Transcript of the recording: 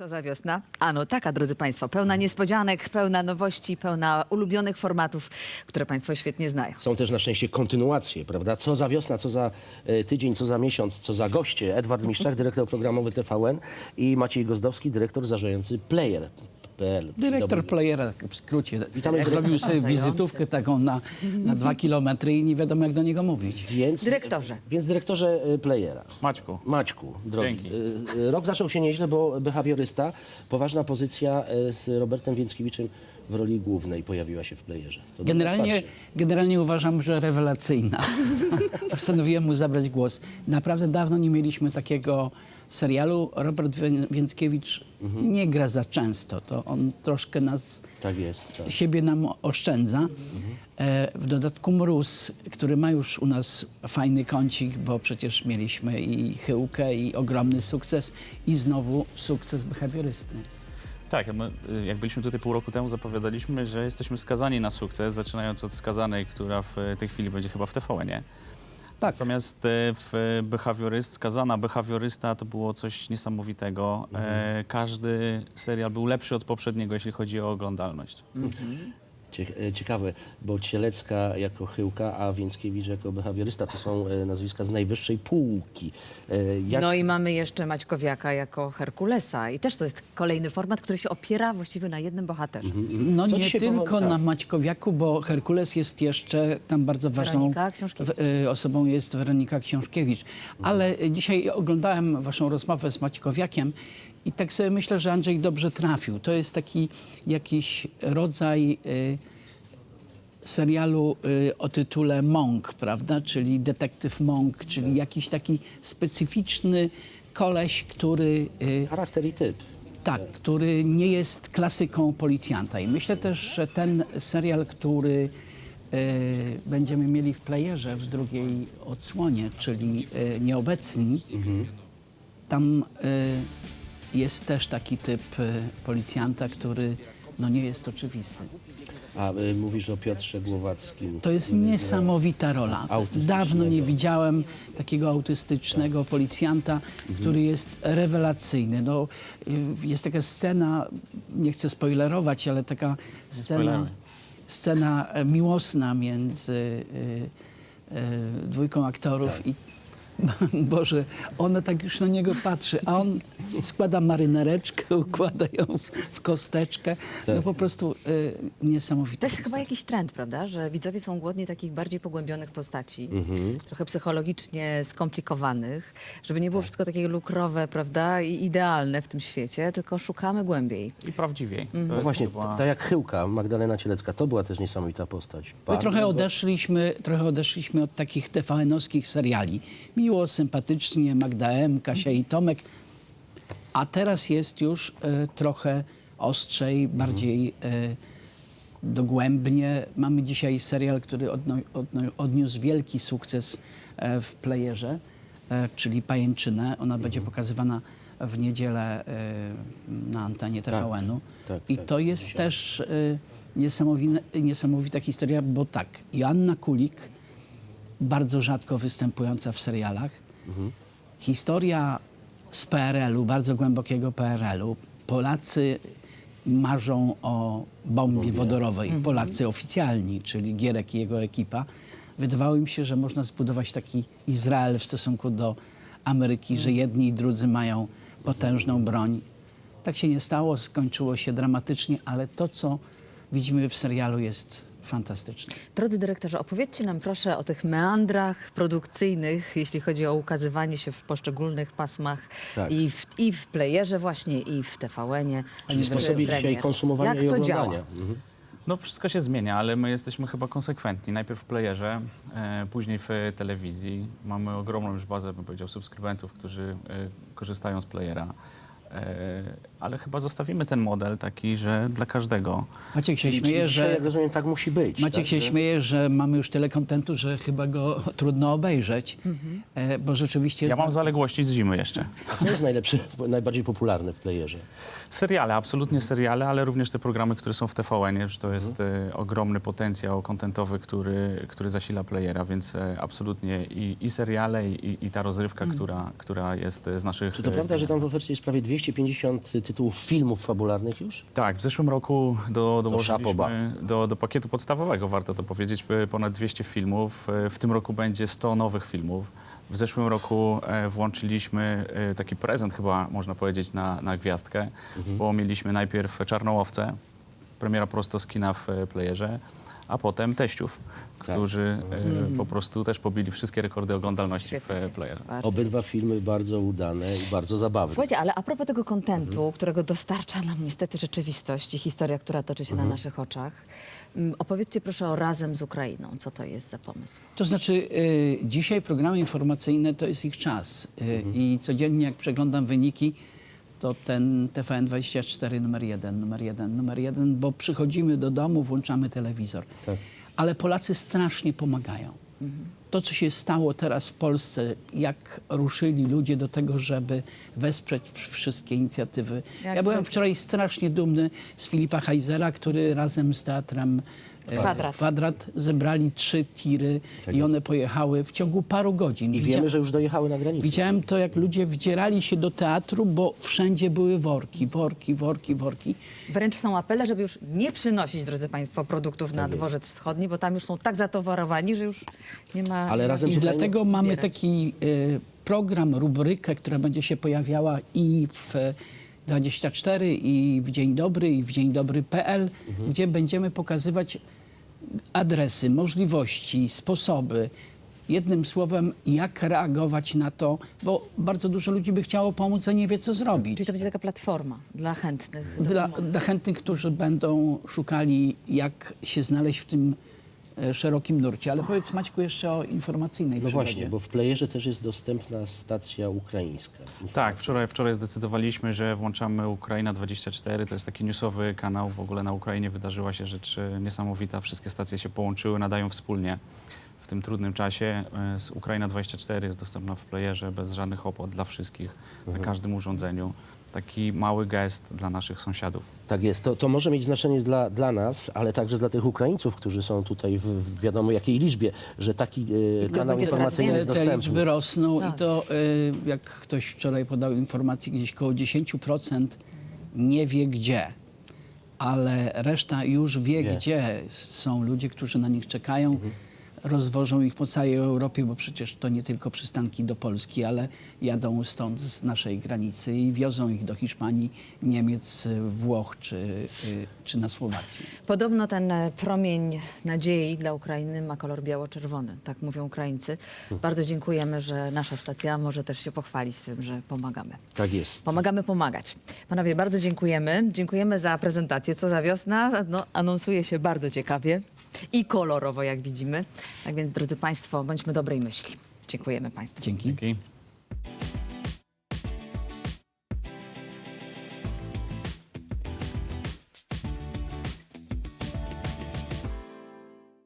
Co za wiosna? Ano taka, drodzy Państwo, pełna niespodzianek, pełna nowości, pełna ulubionych formatów, które Państwo świetnie znają. Są też na szczęście kontynuacje, prawda? Co za wiosna, co za e, tydzień, co za miesiąc, co za goście. Edward Miszczak, dyrektor programowy TVN i Maciej Gozdowski, dyrektor zarządzający Player.pl. Dyrektor playera, tak w skrócie, zrobił sobie wizytówkę taką na, na dwa kilometry i nie wiadomo jak do niego mówić. Więc, Dyrektorze. Więc dyrektorze e, Playera. Maćku. Maćku, drogi. Dzięki. e, e, Rok zaczął się nieźle, bo behawiorysta, poważna pozycja z Robertem Więckiewiczem w roli głównej pojawiła się w Playerze. To Generalnie, generalnie uważam, że rewelacyjna. Postanowiłem mu zabrać głos. Naprawdę dawno nie mieliśmy takiego serialu. Robert Wię- Więckiewicz Mhm. nie gra za często. To on troszkę nas, Tak jest. Tak. siebie nam oszczędza. E, w dodatku Mróz, który ma już u nas fajny kącik, bo przecież mieliśmy i chyłkę, i ogromny sukces, i znowu sukces behawiorysty. Tak, my, y, jak byliśmy tutaj pół roku temu, zapowiadaliśmy, że jesteśmy skazani na sukces, zaczynając od skazanej, która w tej chwili będzie chyba w TVN-ie. Tak. Natomiast e, w behawioryst, skazana behawiorysta to było coś niesamowitego. E, każdy serial był lepszy od poprzedniego, jeśli chodzi o oglądalność. E, Ciekawe, bo Cielecka jako chyłka, a Więckiewicz jako behawiorysta to są e, nazwiska z najwyższej półki. E, Jak, No i mamy jeszcze Maćkowiaka jako Herkulesa i też to jest kolejny format, który się opiera właściwie na jednym bohaterze. No Co nie tylko powodzi- na. Maćkowiaku, bo Herkules jest jeszcze tam bardzo ważną w- osobą jest Weronika Książkiewicz. Ale dzisiaj oglądałem waszą rozmowę z Maćkowiakiem i tak sobie myślę, że Andrzej dobrze trafił. To jest taki jakiś rodzaj y, serialu y, o tytule Monk, prawda? Czyli detektyw Monk, czyli jakiś taki specyficzny koleś, który y, Charakter i typ. tak, który nie jest klasyką policjanta. I myślę też, że ten serial, który e, będziemy mieli w playerze w drugiej odsłonie, czyli e, Nieobecni, tam e, jest też taki typ e, policjanta, który no, nie jest oczywisty. A y, mówisz o Piotrze Głowackim. To jest niesamowita rola. Dawno nie widziałem takiego autystycznego policjanta, który jest rewelacyjny. No, y, jest taka scena, nie chcę spoilerować, ale taka scena, scena e, miłosna między y, y, dwójką aktorów i Boże, ona tak już na niego patrzy, a on składa marynareczkę, układa ją w, w kosteczkę. No po prostu y, niesamowite. To jest chyba jakiś trend, prawda? Że widzowie są głodni takich bardziej pogłębionych postaci, trochę psychologicznie skomplikowanych, żeby nie było wszystko takie lukrowe, prawda? I idealne w tym świecie, tylko szukamy głębiej. I prawdziwiej. To No jest właśnie, chyba- tak jak chyłka, Magdalena Cielecka, to była też niesamowita postać. My Bardzo trochę odeszliśmy, trochę odeszliśmy od takich TVN-owskich seriali. Miło, sympatycznie, Magda M, Kasia i Tomek. A teraz jest już e, trochę ostrzej, bardziej e, dogłębnie. Mamy dzisiaj serial, który odno, odno, odniósł wielki sukces e, w playerze, czyli Pajęczynę. Ona będzie pokazywana w niedzielę na antenie TVN-u. tak, I tak, to jest dzisiaj. też y, niesamowita, niesamowita historia, bo tak, Joanna Kulik, bardzo rzadko występująca w serialach, historia z PRL-u, bardzo głębokiego PRL-u. Polacy marzą o bombie wodorowej, Polacy oficjalni, czyli Gierek i jego ekipa. Wydawało im się, że można zbudować taki Izrael w stosunku do Ameryki, że jedni i drudzy mają potężną broń. Tak się nie stało, skończyło się dramatycznie, ale to, co widzimy w serialu jest fantastyczne. Drodzy dyrektorze, opowiedzcie nam proszę o tych meandrach produkcyjnych, jeśli chodzi o ukazywanie się w poszczególnych pasmach Tak. i, w, i w playerze właśnie, i w TVN-ie. Czyli sposobie dzisiaj premier. konsumowania Jak i to oglądania. działa? Mhm. No wszystko się zmienia, ale my jesteśmy chyba konsekwentni. Najpierw w playerze, e, później w e, telewizji. Mamy ogromną już bazę, bym powiedział, subskrybentów, którzy e, korzystają z playera. E, ale chyba zostawimy ten model taki, że dla każdego. Maciek się śmieje, że... jak rozumiem, tak musi być. Maciek tak, się że- śmieje, że mamy już tyle kontentu, że chyba go trudno obejrzeć, e, bo rzeczywiście Ja jest mam zaległości z zimy jeszcze. A co jest najlepsze, najbardziej popularne w playerze? Seriale, absolutnie seriale, ale również te programy, które są w TVN-ie, że to jest e, ogromny potencjał kontentowy, który, który zasila playera, więc absolutnie i, i seriale, i, i ta rozrywka, która, która jest z naszych... Czy to prawda, że tam w ofercie jest prawie 250 tytułów filmów fabularnych już? Tak, w zeszłym roku do, dołożyliśmy do, do pakietu podstawowego, warto to powiedzieć, ponad 200 filmów. E, W tym roku będzie 100 nowych filmów. W zeszłym roku e, włączyliśmy e, taki prezent chyba, można powiedzieć, na, na gwiazdkę, bo mieliśmy najpierw Czarnołowce, premiera prosto z kina w playerze, a potem teściów, którzy e, po prostu też pobili wszystkie rekordy oglądalności w e, playerze. Obydwa filmy bardzo udane i bardzo zabawne. Słuchajcie, ale a propos tego kontentu, którego dostarcza nam niestety rzeczywistość i historia, która toczy się na naszych oczach, mm, opowiedzcie proszę o Razem z Ukrainą. Co to jest za pomysł? To znaczy, y, dzisiaj programy informacyjne to jest ich czas. Y, I codziennie, jak przeglądam wyniki, to ten TVN24 numer jeden, numer jeden, numer jeden, bo przychodzimy do domu, włączamy telewizor. Tak. Ale Polacy strasznie pomagają. To, co się stało teraz w Polsce, jak ruszyli ludzie do tego, żeby wesprzeć wsz- wszystkie inicjatywy. Jak ja byłem zwykle. wczoraj strasznie dumny z Filipa Heizera, który razem z teatrem e, Kwadrat. Kwadrat zebrali trzy tiry i one pojechały w ciągu paru godzin. I Widzia- wiemy, że już dojechały na granicę. Widziałem to, jak ludzie wdzierali się do teatru, bo wszędzie były worki, worki, worki, worki. Wręcz są apele, żeby już nie przynosić, drodzy Państwo, produktów na dworzec wschodni, bo tam już są tak zatowarowani, że już nie ma... Ale razem I dlatego mamy zbierać. taki y, program, rubrykę, która będzie się pojawiała i w e, 24, i w Dzień Dobry, i w Dzień Dobry.pl, gdzie będziemy pokazywać adresy, możliwości, sposoby. Jednym słowem, jak reagować na to, bo bardzo dużo ludzi by chciało pomóc, a nie wie, co zrobić. Czyli to będzie taka platforma dla chętnych. do Dla, pomocy. dla chętnych, którzy będą szukali, jak się znaleźć w tym e, szerokim nurcie. Ale powiedz Maćku jeszcze o informacyjnej No przygodzie. właśnie, bo w playerze też jest dostępna stacja ukraińska. Tak, wczoraj, wczoraj zdecydowaliśmy, że włączamy Ukraina 24. To jest taki newsowy kanał. W ogóle na Ukrainie wydarzyła się rzecz e, niesamowita. Wszystkie stacje się połączyły, nadają wspólnie w tym trudnym czasie. E, z Ukraina 24 jest dostępna w playerze bez żadnych opłat dla wszystkich, na każdym urządzeniu. Taki mały gest dla naszych sąsiadów. Tak jest. To, to może mieć znaczenie dla, dla nas, ale także dla tych Ukraińców, którzy są tutaj w, w wiadomo jakiej liczbie, że taki e, kanał informacyjny Te, jest te dostępny. liczby rosną Tak. i to, y, jak ktoś wczoraj podał informację, gdzieś około 10% nie wie gdzie, ale reszta już wie, Wie. gdzie są ludzie, którzy na nich czekają. Rozwożą ich po całej Europie, bo przecież to nie tylko przystanki do Polski, ale jadą stąd z naszej granicy i wiozą ich do Hiszpanii, Niemiec, Włoch czy, y, czy na Słowację. Podobno ten e, promień nadziei dla Ukrainy ma kolor biało-czerwony, tak mówią Ukraińcy. Bardzo dziękujemy, że nasza stacja może też się pochwalić tym, że pomagamy. Tak jest. Pomagamy pomagać. Panowie, bardzo dziękujemy. Dziękujemy za prezentację. Co za wiosna? No, anonsuje się bardzo ciekawie i kolorowo, jak widzimy. Tak więc, drodzy Państwo, bądźmy dobrej myśli. Dziękujemy Państwu. Dzięki. Dzięki.